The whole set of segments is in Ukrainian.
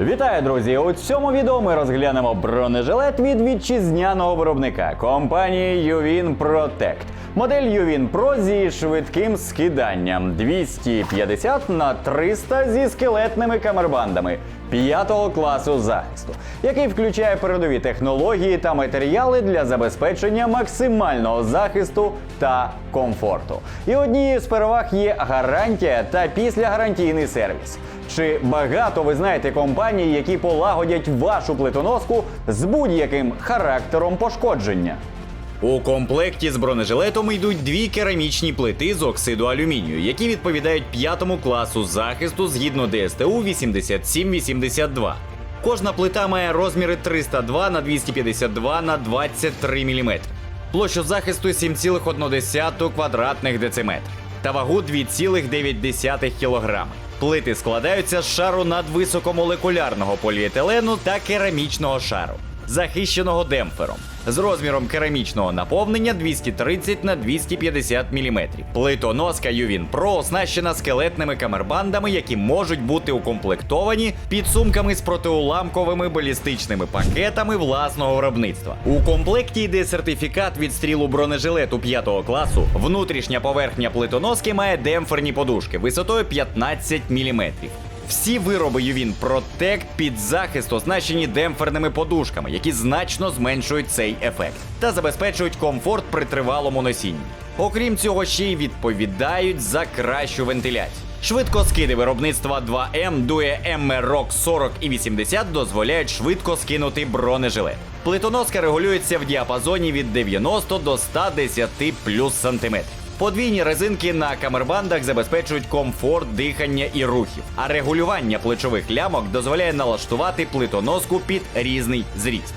Вітаю, друзі! У цьому відео ми розглянемо бронежилет від вітчизняного виробника компанії Ювін Protect. Модель Uvin Pro зі швидким скиданням 250 на 300 зі скелетними камербандами п'ятого класу захисту, який включає передові технології та матеріали для забезпечення максимального захисту та комфорту. І однією з переваг є гарантія та післягарантійний сервіс. Чи багато ви знаєте компаній, які полагодять вашу плитоноску з будь-яким характером пошкодження? У комплекті з бронежилетом йдуть дві керамічні плити з оксиду алюмінію, які відповідають п'ятому класу захисту згідно ДСТУ 8782. Кожна плита має розміри 302 на 252 на 23 мм. Площу захисту 7,1 квадратних дециметр та вагу 2,9 кг. Плити складаються з шару надвисокомолекулярного поліетилену та керамічного шару, захищеного демпфером з розміром керамічного наповнення 230 на 250 мм. Плитоноска Uvin Pro оснащена скелетними камербандами, які можуть бути укомплектовані підсумками з протиуламковими балістичними пакетами власного виробництва. У комплекті йде сертифікат від стрілу бронежилету 5 класу. Внутрішня поверхня плитоноски має демпферні подушки висотою 15 мм. Всі вироби Uvin Protect під захист оснащені демпферними подушками, які значно зменшують цей ефект та забезпечують комфорт при тривалому носінні. Окрім цього, ще й відповідають за кращу вентиляцію. Швидкоскиди виробництва 2M Due MROC 40 і 80 дозволяють швидко скинути бронежилет. Плитоноска регулюється в діапазоні від 90 до 110 плюс сантиметрів. Подвійні резинки на камербандах забезпечують комфорт дихання і рухів, а регулювання плечових лямок дозволяє налаштувати плитоноску під різний зріст.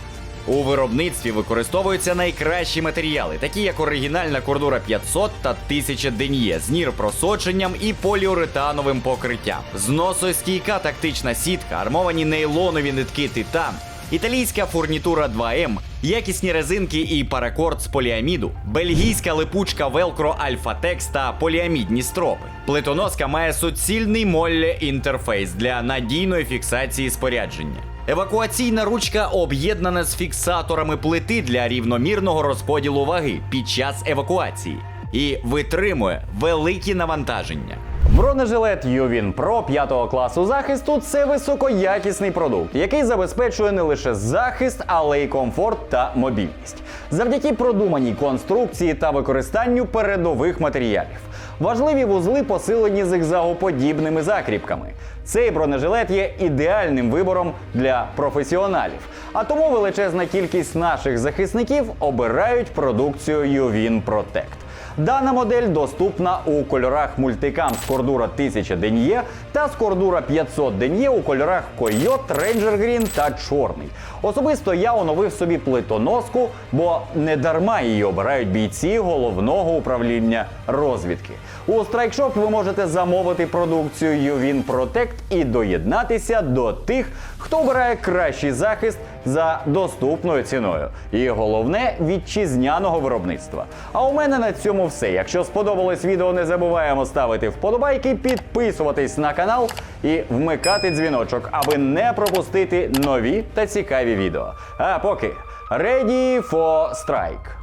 У виробництві використовуються найкращі матеріали, такі як оригінальна кордура 500 та 1000 ден'є з нір-просоченням і поліуретановим покриттям, зносостійка тактична сітка, армовані нейлонові нитки титан, італійська фурнітура 2М, якісні резинки і паракорд з поліаміду, бельгійська липучка Velcro Alphatex та поліамідні стропи. Плитоноска має суцільний молле інтерфейс для надійної фіксації спорядження. Евакуаційна ручка об'єднана з фіксаторами плити для рівномірного розподілу ваги під час евакуації і витримує великі навантаження. Бронежилет Uvin Pro 5 класу захисту це високоякісний продукт, який забезпечує не лише захист, але й комфорт та мобільність. Завдяки продуманій конструкції та використанню передових матеріалів. Важливі вузли посилені зигзагоподібними закріпками. Цей бронежилет є ідеальним вибором для професіоналів. А тому величезна кількість наших захисників обирають продукцію Uvin Protect. Дана модель доступна у кольорах мультикам з кордура 1000 ден'є та з кордура 500 ден'є у кольорах Койот, Ranger Green та Чорний. Особисто я оновив собі плитоноску, бо не дарма її обирають бійці головного управління розвідки. У StrikeShop ви можете замовити продукцію Uvin Protect і доєднатися до тих, хто обирає кращий захист за доступною ціною. І головне вітчизняного виробництва. А у мене на цьому все. Якщо сподобалось відео, не забуваємо ставити вподобайки, підписуватись на канал і вмикати дзвіночок, аби не пропустити нові та цікаві відео. А поки ready for strike!